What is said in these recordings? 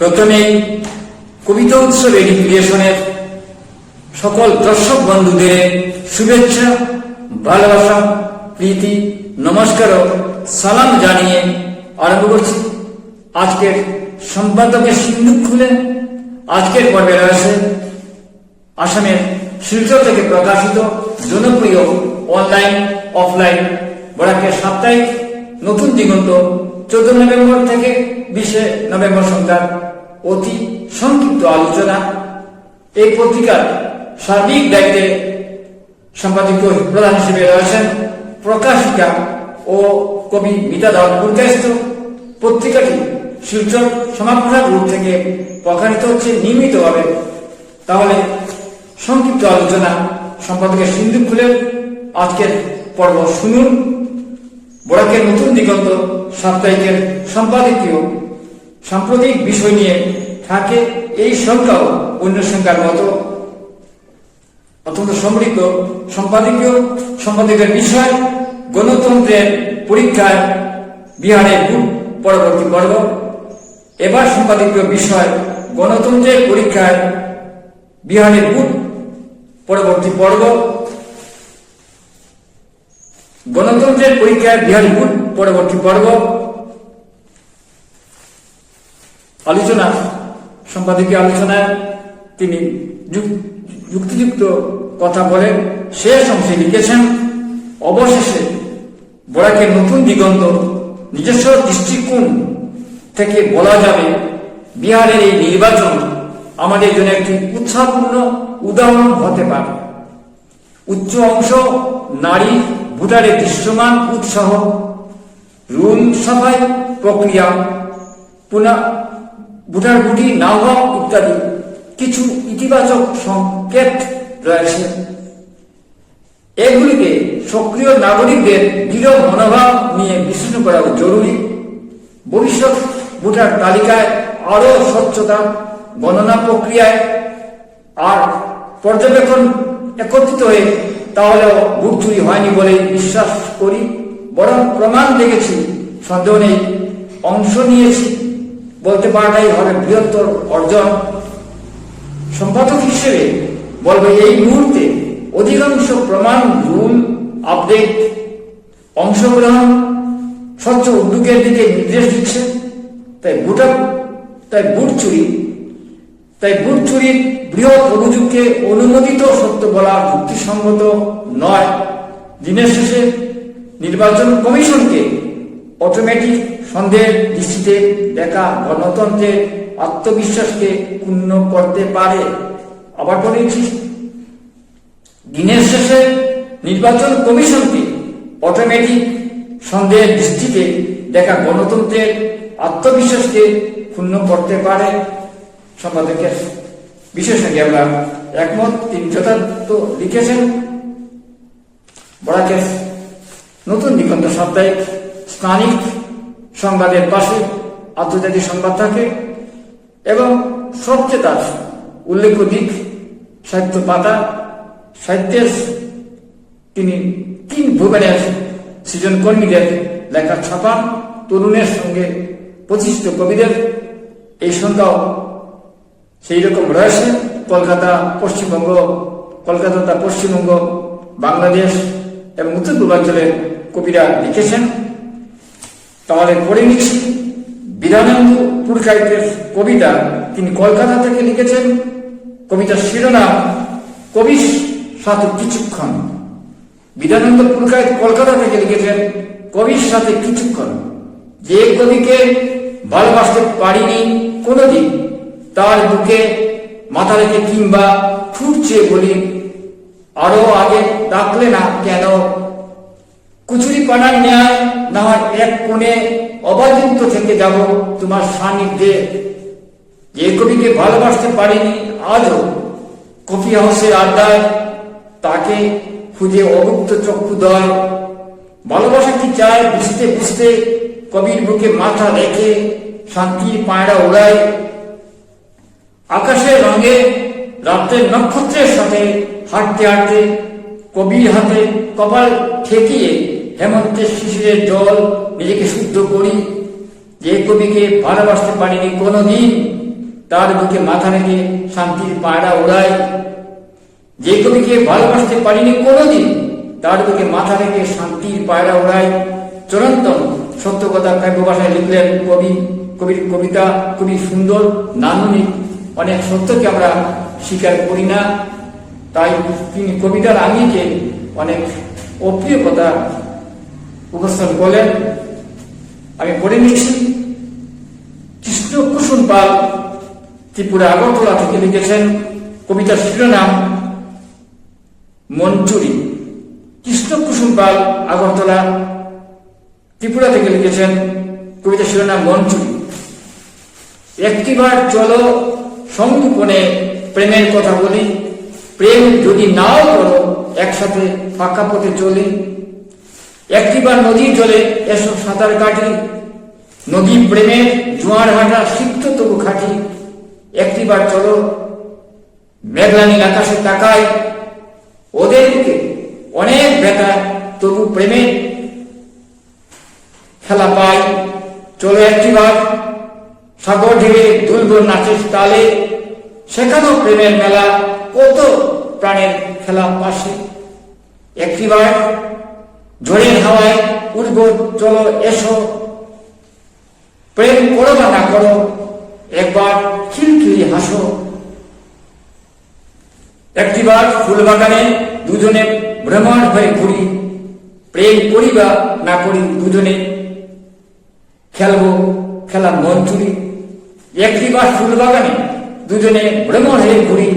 প্রথমেই কবিতা উৎসব এডি সকল দর্শক বন্ধুদের শুভেচ্ছা, ভালোবাসা, প্রীতি, নমস্কার সালাম জানিয়ে আরম্ভ করছি। আজকের সম্পাদকের সিন্ধু খুলে আজকের পর্বে রয়েছে আসামের শিলচর থেকে প্রকাশিত জনপ্রিয় অনলাইন, অফলাইন বরাকের সাপ্তাহিক নতুন দিগন্ত চোদ্দ নভেম্বর থেকে বিশে নভেম্বর সংখ্যার অতি সংক্ষিপ্ত আলোচনা। এই পত্রিকার সার্বিক দায়িত্বে সম্পাদকীয় প্রধান হিসেবে রয়েছেন প্রকাশিকা ও কবি মিতা দাস পুরকায়স্থ পত্রিকাটি শিলচর সমাপ্রসাদ রূপ থেকে প্রকাশিত হচ্ছে নিয়মিতভাবে। তাহলে সংক্ষিপ্ত আলোচনা সম্পাদকের সিন্ধু খুলে আজকের পর্ব শুনুন। বরাকের নতুন দিগন্ত সাপ্তাহিকের সম্পাদকীয় সাম্প্রতিক বিষয় নিয়ে থাকে এই সংখ্যাও অন্য সংখ্যার মতো। অত্যন্ত সমৃদ্ধ, সম্পাদকীয় সম্পাদকের বিষয় গণতন্ত্রের পরীক্ষায় বিহারের পরবর্তী পর্ব। এবার সম্পাদকীয় বিষয় গণতন্ত্রের পরীক্ষায় বিহারের বুট পরবর্তী পর্ব। গণতন্ত্রের পরীক্ষায় বিহারি বুট পরবর্তী পর্ব। আলোচনা সম্পাদকীয় আলোচনায় তিনি যুক- যুক্তিযুক্ত কথা বলেন শেষ অংশে লিখেছেন, অবশেষে বরাকের নতুন দিগন্ত নিজস্ব দৃষ্টিকোণ থেকে বলা যাবে, বিহারের এই নির্বাচন আমাদের জন্য একটি উৎসাহপূর্ণ উদাহরণ হতে পারে। উচ্চ অংশ নারী ভোটারের দৃশ্যমান উৎসাহ, রুম সাফাই প্রক্রিয়া, পুনঃ ভোটার ভুটি না হওয়া ইত্যাদি কিছু ইতিবাচক সংকেত রয়েছে। এগুলিকে সক্রিয় নাগরিকদের দৃঢ় মনোভাব নিয়ে বিশ্লেষণ করা জরুরি। ভবিষ্যৎ ভোটার তালিকায় আরও স্বচ্ছতা, গণনা প্রক্রিয়ায় আর পর্যবেক্ষণ একত্রিত হয়ে তাহলেও ভোট চুরি হয়নি বলে বিশ্বাস করি, বরং প্রমাণ দেখেছি, সন্দেহ নেই, অংশ নিয়েছি। বলতে পারাটাই হবে বৃহত্তর অর্জন। সম্পাদক হিসেবে বলব এই মুহূর্তে অধিকাংশ প্রমাণ রুল আপডেট অংশগ্রহণ স্বচ্ছ উদ্যোগের দিকে নির্দেশ দিচ্ছে। তাই ভোটার তাই বুট চুরি, তাই ভোট চুরির বৃহৎ অভিযোগকে অনুমোদিত সত্য বলা যুক্তিসঙ্গত নয়। দিনের শেষে নির্বাচন কমিশনকে অটোমেটিক সন্দেহের দৃষ্টিতে দেখা গণতন্ত্রের আত্মবিশ্বাসকে ক্ষুণ্ণ করতে পারে। আবার বলেছি দিনের শেষে নির্বাচন কমিশনকে অটোমেটিক সন্দেহের দৃষ্টিতে দেখা গণতন্ত্রের আত্মবিশ্বাসকে ক্ষুণ্ণ করতে পারে। সম্পাদকের বিশেষ সঙ্গে আমরা একমত, তিনি যথার্থ লিখেছেন। বরাকের নতুন দিগন্ত সাপ্তাহিক স্থানিক সংবাদের পাশে আন্তর্জাতিক সংবাদ থাকে এবং সবচেয়ে তার উল্লেখ্য দিক, সাহিত্য পাতা, সাহিত্যের তিনি তিন ভুবনের সৃজন কর্মীদের লেখা ছাপা তরুণের সঙ্গে প্রতিষ্ঠিত কবিদের এই সংখ্যাও সেই রকম রয়েছে। কলকাতা, পশ্চিমবঙ্গ, কলকাতা তথা পশ্চিমবঙ্গ, বাংলাদেশ এবং উত্তর পূর্বাঞ্চলের কবিরা লিখেছেন। তাহলে পড়ে নিচ্ছি বিধানন্দ পুরকাইতের কবিতা তিনি কলকাতা থেকে লিখেছেন। কবিতার শিরোনাম কবির সাথে কিছুক্ষণ। বিধানন্দ পুরকাইত কলকাতা থেকে লিখেছেন কবির সাথে কিছুক্ষণ। যে কবিকে ভালোবাসতে পারিনি কোনোদিন, তার বুকে মাথা রেখে কিংবা ফুটছে বলি, আরও আগে ডাকলে না কেন কুচুরি পানার ন্যায় না হয় এক কোণে অবাধিত থেকে যাব তোমার সান্নিধ্যে। যে কবিকে ভালোবাসতে পারিনি, আজও কফি হাউসের আড্ডায় তাকে খুঁজে অগুপ্ত চক্ষুদয় ভালোবাসা কি চায় বুঝতে বুঝতে কবির বুকে মাথা রেখে শান্তির পায়রা ওড়ায় আকাশের রঙে রাত্রের নক্ষত্রের সাথে হাঁটতে হাঁটতে কবির হাতে কপাল ঠেকিয়ে হেমন্তের শিশিরের জল নিজেকে শুদ্ধ করি। যে কবিকে ভালোবাসতে পারিনি কোনোদিন, তার বুকে মাথা রেখে শান্তির পায়রা ওড়াই যে কবিকে ভালোবাসতে পারিনি কোনোদিন, তার বুকে মাথা রেখে শান্তির পায়রা ওড়াই চিরন্তন সত্য কথা কাব্য ভাষায় লিখলেন কবি, কবির কবিতা খুবই সুন্দর নান্দনিক অনেক সত্যকে আমরা স্বীকার করি না। তাই তিনি কবিতার আঙ্গিকে অনেক অপ্রিয় কথা উপস্থাপন করলেন আমি পড়ে নিচ্ছি কৃষ্ণ কুসুম পাল ত্রিপুরা আগরতলা থেকে লিখেছেন কবিতার শিরোনাম মঞ্চুরি কৃষ্ণ কুসুম পাল আগরতলা ত্রিপুরা থেকে লিখেছেন কবিতার শিরোনাম মঞ্চুরি একটিবার চলো সংগোপনে প্রেমের কথা বলি, প্রেম যদি নাও করো একসাথে ফাঁকা পথে চলি। একটিবার নদীর জলে এসব সাঁতার কাটি নদী প্রেমের জোয়ার ভাটা সিদ্ধ তবু খাটি। একটিবার চলো মেঘলানি আকাশে তাকাই, ওদের বুকে অনেক ব্যথা, তবু প্রেমে খেলা পাই। চলো একটিবার, সাগর ঢেলে দুলব নাচের তালে, সেখানেও প্রেমের মেলা, কত প্রাণের খেলা পাশে। একটিবার ঝড়ের হাওয়ায় উঠব, চলো এসো। প্রেম করো বা না করো, একবার খিলখিলি হাসো। একটিবার ফুল বাগানে দুজনে ভ্রমণ হয়ে ঘুরি। প্রেম করি বা না করি দুজনে। খেলব খেলা মন চুরি। একটিবার ফুল বাগানে দুজনে ভ্রমণ হয়ে ঘুরি।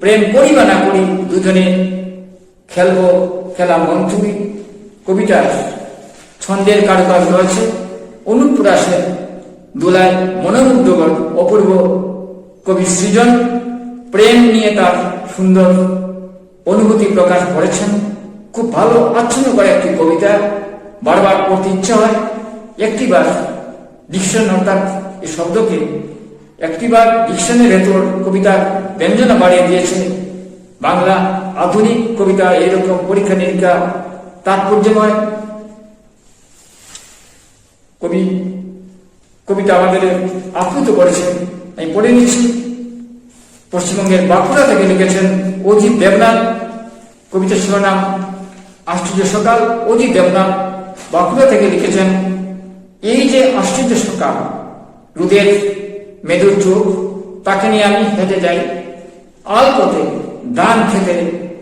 প্রেম করি বা না করি দুজনে। খেলব খেলা মন চুরি। কবিতার ছন্দের কারুকাজ রয়েছে। অনুপ্রাসের দোলায় মনোমুগ্ধকর অপূর্ব কবি সৃজন প্রেম নিয়ে তার সুন্দর অনুভূতি প্রকাশ করেছেন। খুব ভালো আচ্ছন্ন করে একটি কবিতা। বারবার পড়তে ইচ্ছা হয়। একটিবার ডিকশন অর্থাৎ এই শব্দকে একটিবার ডিকশনের ভেতর কবিতার ব্যঞ্জনা বাড়িয়ে দিয়েছে। বাংলা আধুনিক কবিতা এরকম পরীক্ষা নিরীক্ষা তাৎপর্যময়। কবি, কবিতা আমাদের আপ্লুত করেছেন। আমি পড়ে নিচ্ছি পশ্চিমবঙ্গের বাঁকুড়া থেকে লিখেছেন অজিত দেবনাথ। কবিতার শিরোনাম, আশ্চর্য সকাল, অজিত দেবনাথ। বাঁকুড়া থেকে লিখেছেন, এই যে আশ্চর্য সকাল রুদের মেদুর চোখ, তাকে নিয়ে আমি হেঁটে যাই। আল পথে ধান খেতে,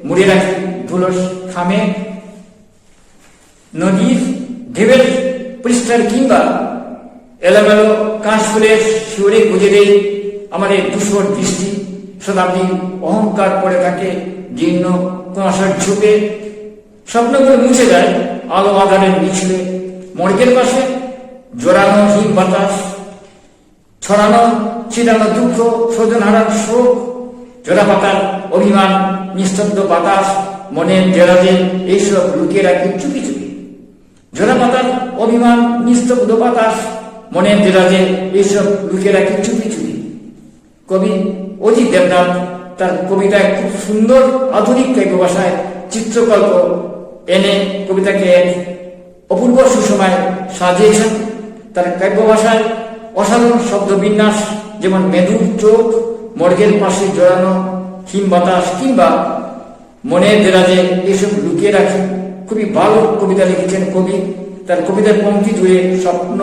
মুড়ে রাখি ধুলোস খামে। নদীর ঢেবের পৃষ্ঠার কিংবা এলোমেলো কাঁচ শিওরে গুজে দেই আমাদের দুশোর দৃষ্টি। শতাব্দী অহংকার পড়ে থাকে, জীর্ণ কুয়াশার ঝুঁকে স্বপ্নগুলো মুছে যায় আলো আধারের মিছিলে মর্গের পাশে জোরানো হিম বাতাস, ছড়ানো ছিটানো দুঃখ স্বজন হারার শোক জোড়া পাতার অভিমান, নিস্তব্ধ বাতাস, মনের জেরাজে এইসব লুকিয়ে রাখি চুপি চুপি জোড়া পাতার অভিমান নিস্তব্ধ বাতাস মনের জেরাজে এইসব রাখি চুপি চুপি কবি অজিত দেবনাথ তার কবিতায় খুব সুন্দর আধুনিক কাব্য ভাষায় চিত্রকল্প এনে কবিতাকে এক অপূর্ব সুসময় সাজিয়েছেন। তার কাব্য ভাষায় অসাধারণ শব্দ বিন্যাস, যেমন মেধুর চোখ, মর্গের পাশে জড়ানো হিম বাতাস কিংবা মনের দেরাজে এসব লুকিয়ে রাখি খুবই ভালো কবিতা লিখেছেন কবি। তার কবিতার পঙ্ক্তি জুড়ে স্বপ্ন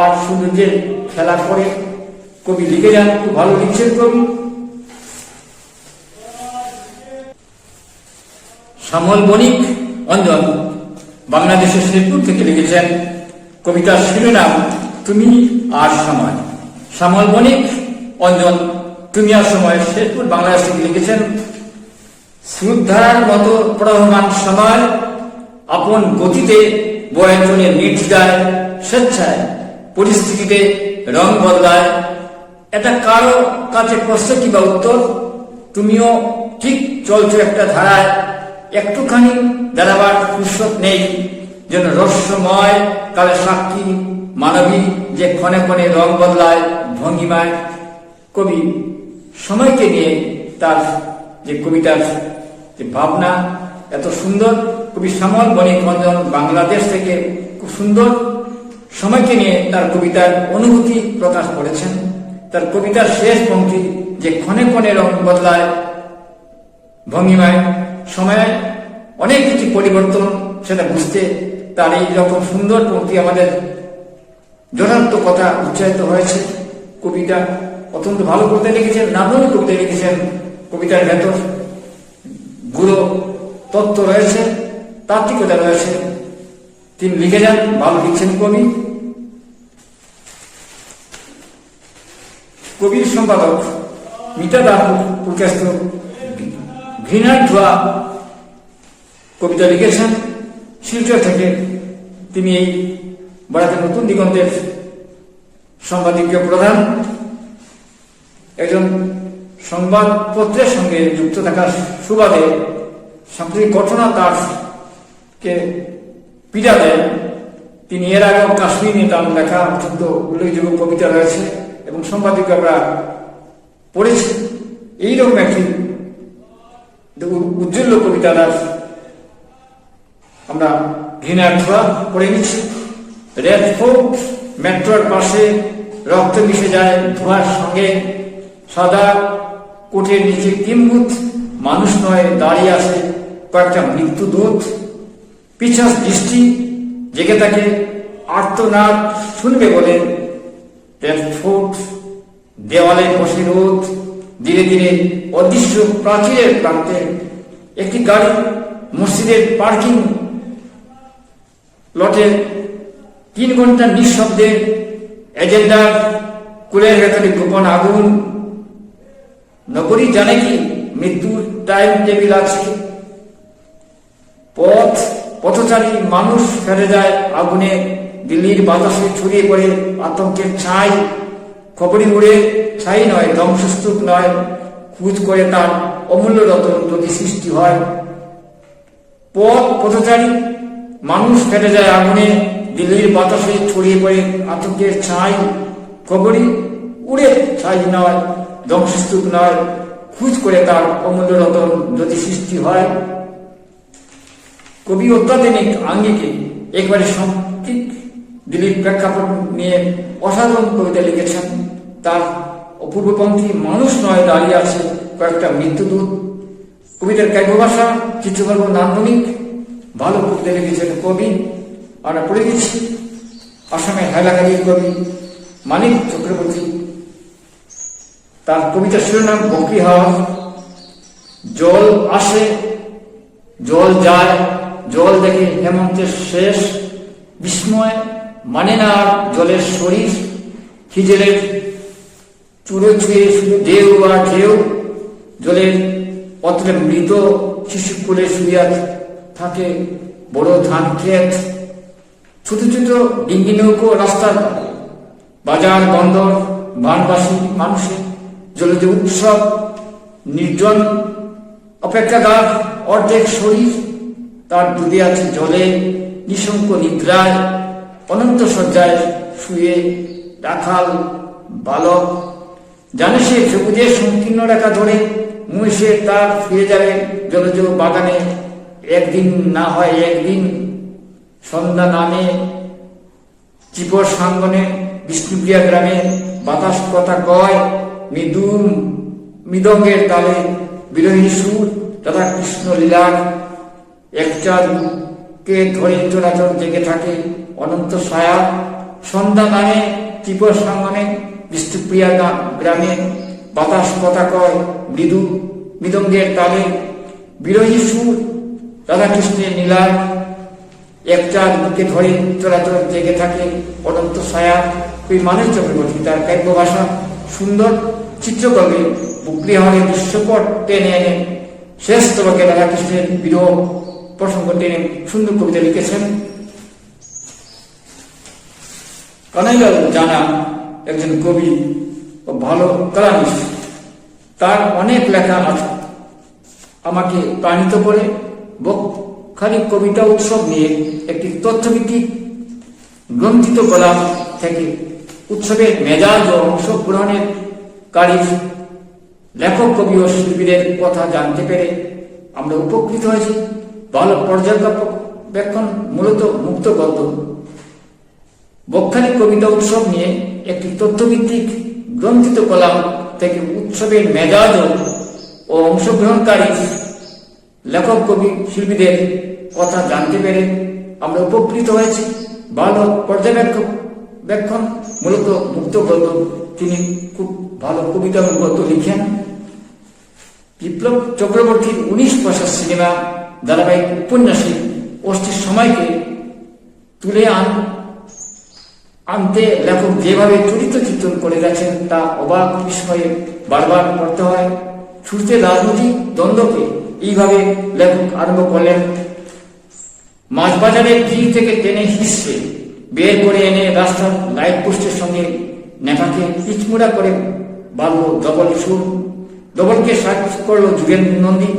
আর সৌন্দর্যের খেলা করে কবি লিখে যান, খুব ভালো লিখছেন কবি। শ্যামল বণিক অঞ্জন, বাংলাদেশের শেরপুর থেকে লিখেছেন। কবিতার শিরোনাম, তুমি আর সময়। শ্যামল বণিক অঞ্জন, তুমি আর সময়। শেরপুর বাংলাদেশ থেকে লিখেছেন স্রোতধারার মতো প্রহমান সময়। আপন গতিতে বয়ে চলে নির্দ্বিধায়, স্বেচ্ছায় পরিস্থিতিতে রং বদলায়। এটা কারও কাছে প্রশ্ন কিংবা উত্তর? তুমিও ঠিক চলছো একটা ধারায়। একটুখানি দাঁড়াবার ফুরসত নেই। যেন রহস্যময় কালে সাক্ষী মানবী যে ক্ষণে ক্ষণে রং বদলায় ভঙ্গিমায়। কবি সময়কে নিয়ে তার যে কবিতার যে ভাবনা এত সুন্দর, কবি শ্যামল বণিক রঞ্জন বাংলাদেশ থেকে খুব সুন্দর সময়কে নিয়ে তার কবিতার অনুভূতি প্রকাশ করেছেন। তার কবিতার শেষ পংক্তি যে ক্ষণে ক্ষণে রং বদলায়, ভঙ্গিমায়, সময়ে অনেক কিছু পরিবর্তন, সেটা বুঝতে তার এই রকম সুন্দর পংক্তি আমাদের যথার্থ কথা উচ্চারিত হয়েছে। কবিতা অত্যন্ত ভালো কবিতা লিখেছেন নামন কবিতা লিখেছেন। কবিতার ভেতরগুলো তত্ত্ব রয়েছে, তাত্ত্বিকতা রয়েছে। তিনি লিখে যান, ভালো লিখছেন কবি। কবির সম্পাদক মিতা প্রকাশিত ঘৃণার ধোয়া কবিতা লিখেছেন। শিলচর থেকে তিনি এই বাড়াতে নতুন দিগন্তের সম্পাদকীয় প্রধান। একজন সংবাদপত্রের সঙ্গে যুক্ত থাকার সুবাদে সাম্প্রতিক ঘটনা তার কে পীড়া দেন তিনি এর আগেও কাশ্মীর নিয়ে তার লেখা অত্যন্ত উল্লেখযোগ্য কবিতা রয়েছে এবং সম্পাদক আমরা পড়েছি। এইরকম একটি উজ্জ্বল কবিতা তার আমরা ঘৃণার ছোঁয়া পড়ে নিচ্ছি। রেড ফোর্ট মেট্রোর পাশে রক্ত মিশে যায় ধোঁয়ার সঙ্গে। সাদা কোটের নিচে কিম্বুত মানুষ নয়, দাঁড়িয়ে আছে কয়েকটা মৃত্যুদূত পিছাস দৃষ্টি, জেগে থাকে আর্তনাদ শুনবে বলে ফোর্ট দেওয়ালে বসে রোদ, ধীরে ধীরে অদৃশ্য প্রাচীরের প্রান্তে একটি গাড়ি মসজিদের পার্কিং লটে তিন ঘণ্টা নিঃশব্দে এজেন্ডার কুলের ভেতরে গোপন আগুন। নগরী জানে কি মৃত্যুর টাইম টেবিল আছে? পথ, পথচারী মানুষ ফেলে যায় আগুনে। দিল্লির বাতাসে ছড়িয়ে পড়ে আতঙ্কের ছাই। খবরই উড়ে, ছাই নয়, ধ্বংসস্তূপ নয়। খুঁজ করে তার অমূল্য রতন যদি সৃষ্টি হয়। পথ, পথচারী মানুষ ফেটে যায় আগুনে। দিল্লির বাতাসে ছড়িয়ে পড়ে আতঙ্কের ছাই। খবরই উড়ে, ছাই নয়, ধ্বংসস্তূপ নয়। খুঁজ করে তার অমূল্য রতন যদি সৃষ্টি হয়। কবি অত্যাধুনিক আঙ্গিকে একবারে সঠিক দিলীপ প্রেক্ষাপট নিয়ে অসাধারণ কবিতা লিখেছেন। তার অপূর্বপন্থী মানুষ নয় দাঁড়িয়ে আছে কয়েকটা মৃত্যুদূত কবিতার কাব্য ভাষা চিত্রকর্ম, নান্দনিক, ভালো কবিতা লিখেছেন কবি। আমরা পড়ে দিচ্ছি আসামের হাইলাকান্দির কবি মানিক চক্রবর্তী। তার কবিতার শিরোনাম বকরি হাওয়া। জল আসে, জল যায় জল দেখে হেমন্তের শেষ বিস্ময় মানে না জলের শরীর? হিজেলের চুড়ো ছুঁয়ে শুধু ঢেউ আর ঢেউ? জলের পত্রে মৃত শিশু কোলে শুইয়া থাকে বড় ধান ক্ষেত। ছোট ছোট ডিঙ্গি নৌকো রাস্তার বাজার বন্দর, বানবাসী মানুষের জলজ উৎসব, নির্জন, অপেক্ষাগার, অর্ধেক শরীর। তার ডুবে আছে জলে নিশঙ্ক নিদ্রায়, অনন্ত শয্যায় শুয়ে রাখাল বালক। জানে সে সবুজের সংকীর্ণ রেখা ধরে মহিষে তার ফিরে যাবে জলজ বাগানে। একদিন না হয় একদিন সন্ধ্যা নামে চিপর সাঙ্গনে, বিষ্ণুপ্রিয়া গ্রামে। বাতাস কথা কয় মৃদু মৃদঙ্গের তালে, বিরোহী সুর তথা কৃষ্ণ লীলার একচাঁদকে ধরে চলাচল জেগে থাকে অনন্ত ছায়া। সন্ধ্যা নামে চিপর সাঙ্গনে বিষ্ণুপ্রিয়া গ্রামে, বাতাস কথা কয় মৃদু মৃদঙ্গের তালে। বিরোহী সুর, রাধাকৃষ্ণের নীলার। একটা বুকে ধরে চলাচল জেগে থাকে অনন্ত ছায়া। ওই মানুষ চক্রবর্তী তার কাব্য ভাষা সুন্দর চিত্রকর্মে বুকরি হলে দৃশ্যপট টেনে এনে, শেষ তবকে রাধাকৃষ্ণের বিরহ প্রসঙ্গ টেনে সুন্দর কবিতা লিখেছেন। কানাইলাল জানা একজন কবি ও ভালো কালামিস্ট। তার অনেক লেখা আছে। আমাকে প্রাণিত করে বকখালি কবিতা উৎসব নিয়ে একটি তথ্যভিত্তিক গ্রন্থিত কলাম থেকে উৎসবের মেজাজ ও অংশগ্রহণের কারী লেখক কবি ও শিল্পীদের কথা জানতে পেরে আমরা উপকৃত হয়েছি। ভালো পর্যবেক্ষণ মূলত মুক্ত গল্প বকখালি কবিতা উৎসব নিয়ে একটি তথ্যভিত্তিক গ্রন্থিত কলাম থেকে উৎসবের মেজাজ ও অংশগ্রহণকারী লেখক, কবি, শিল্পীদের কথা জানতে পেরে আমরা উপকৃত হয়েছি। ভালো পর্যবেক্ষক মূলত মুক্ত গল্প তিনি খুব ভালো কবিতা গল্প লিখেন। বিপ্লব চক্রবর্তীর উনিশ পয়সা সিনেমা ধারাবাহিক উপন্যাসে অস্থির সময়কে তুলে আন, আনতে লেখক যেভাবে চরিত্র চিত্রণ করে গেছেন তা অবাক বিস্ময়ে বারবার করতে হয়। ছুটতে রাজনৈতিক দ্বন্দ্বকে এইভাবে লেখক আরম্ভ করলেন। মাছ বাজারের ভিড় থেকে টেনে হিসড়ে বের করে এনে রাস্তার লাইট পোস্টের সঙ্গে নেখাকে পিচমুড়া করে বাঁধল ডবল সুর। ডবলকে সাহায্য করল যুগেন্দ্র নন্দী।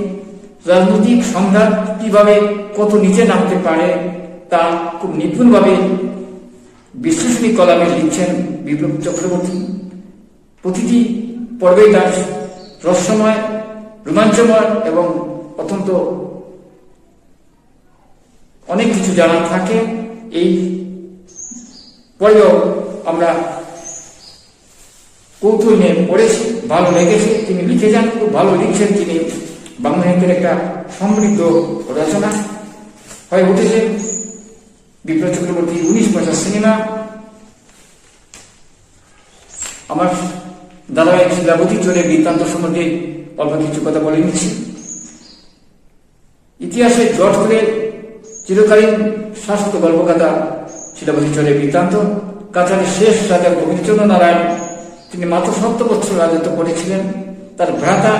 রাজনৈতিক সংঘাত কীভাবে কত নিচে নামতে পারে, তা খুব নিপুণভাবে বিশ্লেষণী কলামে লিখছেন বিপ্লব চক্রবর্তী। প্রতিটি পর্বে তার রহস্যময়, রোমাঞ্চময় এবং অত্যন্ত অনেক কিছু জানা থাকে। এই পরেও আমরা কৌতূহল নিয়ে পড়েছি, ভালো লেগেছে। তিনি লিখে যান, খুব ভালো লিখছেন তিনি। বাংলা সাহিত্যের একটা সমৃদ্ধ রচনা হয়ে উঠেছে। বিপ্লব চক্রবর্তী উনিশ পয়সা সিনেমা। আমার দাদাভাই শিলাবতী চলে বৃত্তান্ত সম্বন্ধে অল্প কিছু কথা বলে নিচ্ছি। ইতিহাসে জট করে চিরকালীন শাসক গল্পকথা শিলাবতী চলে বৃত্তান্ত। কাছাড়ের শেষ রাজা গোবিন্দচন্দ্র নারায়ণ তিনি মাত্র সত্তর বছর রাজত্ব করেছিলেন। তার ভ্রাতা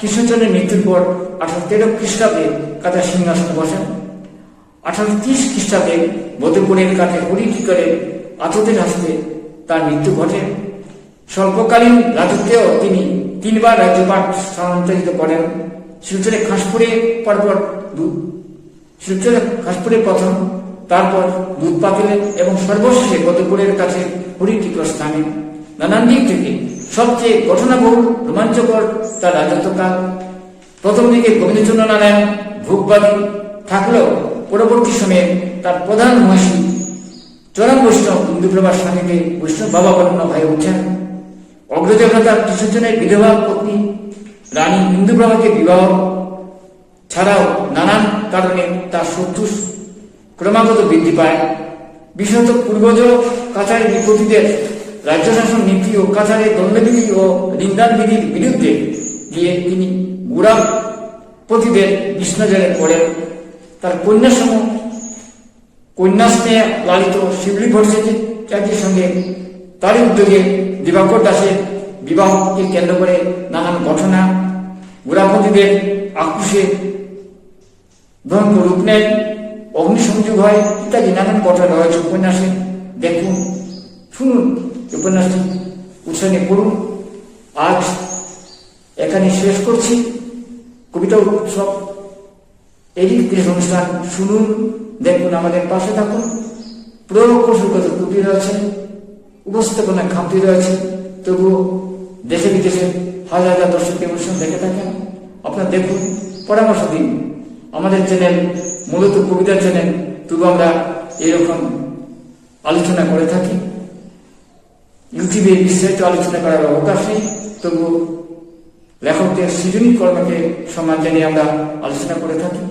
কৃষ্ণচন্দ্রের মৃত্যুর পর আঠারো তেরো খ্রিস্টাব্দে কাছাড় সিংহাসনে বসেন। আঠারো ত্রিশ খ্রিস্টাব্দে মধুপুরের কাছে হরিটি করে আততের হাসতে তার মৃত্যু ঘটে? স্বল্পকালীন রাজত্বেও তিনি তিনবার রাজ্যপাট স্থানান্তরিত করেন। শিলচরে খাসপুরে পরপর শিলচরে খাসপুরে প্রথম, তারপর দুধ পাতিলেন এবং সর্বশেষে গতপুরের কাছে হরিটিকর স্থানে নানান দিক থেকে সবচেয়ে ঘটনাবহুল রোমাঞ্চকর তার রাজত্বকাল প্রথম দিকে গোবিন্দচন্দ্র নারায়ণ ভোগবাদী থাকলেও পরবর্তী সময়ে তার প্রধান মহিষী চরম বৈষ্ণব ইন্দুপ্রভার স্বামীকে বৈষ্ণব বাবাবন্ন হয়ে উঠছেন। অগ্রজভ্রাতা কৃষ্ণচন্দ্রের বিধবা পত্নী রানী ইন্দুপ্রভাকে বিবাহ ছাড়াও নানান কারণে তার শত্রু ক্রমাগত বৃদ্ধি পায়। বিশেষত পূর্বজ কাছারি বিপত্তিদের রাজ্য শাসন নীতি ও কাছারের দণ্ডবিধি ও নিন্দান বিধির বিরুদ্ধে গিয়ে তিনি বুড়া পতিদের কৃষ্ণজলে পড়েন তার কন্যাসমূহ কন্যাস্নেহে লালিত শিবলি ভট্টাচার্যের সঙ্গে তারই উদ্যোগে দিবাকর দাসের বিবাহকে কেন্দ্র করে নানান ঘটনা বুড়াপতিদের আক্রোশে ধ্বংস রূপ নেয়, অগ্নিসংযোগ হয় ইত্যাদি নানান ঘটনা রয়েছে উপন্যাসে। দেখুন, শুনুন। উপন্যাসটি উৎসাহে পড়ুন। আজ এখানে শেষ করছি। কবিতা উৎসব এরই দেশ অনুষ্ঠান শুনুন, দেখুন, আমাদের পাশে থাকুন। প্রয়োগ ত্রুটি রয়েছে উপস্থাপনা খামতি রয়েছে তবুও দেশে বিদেশে হাজার হাজার দর্শকের অনুষ্ঠান দেখে থাকেন। আপনারা দেখুন, পরামর্শ দিন। আমাদের চ্যানেল, মূলত কবিতার চ্যানেল, তবু আমরা এরকম আলোচনা করে থাকি। ইউটিউবে বিস্তারিত আলোচনা করার অবকাশ নেই। তবু লেখকদের সৃজনী কর্মকে সম্মান জানিয়ে আমরা আলোচনা করে থাকি।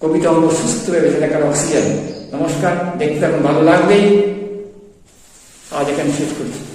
কবিতা হল সুস্থ বেঁচে থাকার অক্সিজেন। নমস্কার, দেখতে এখন ভালো লাগবেই। আজ এখানে শেষ করছি।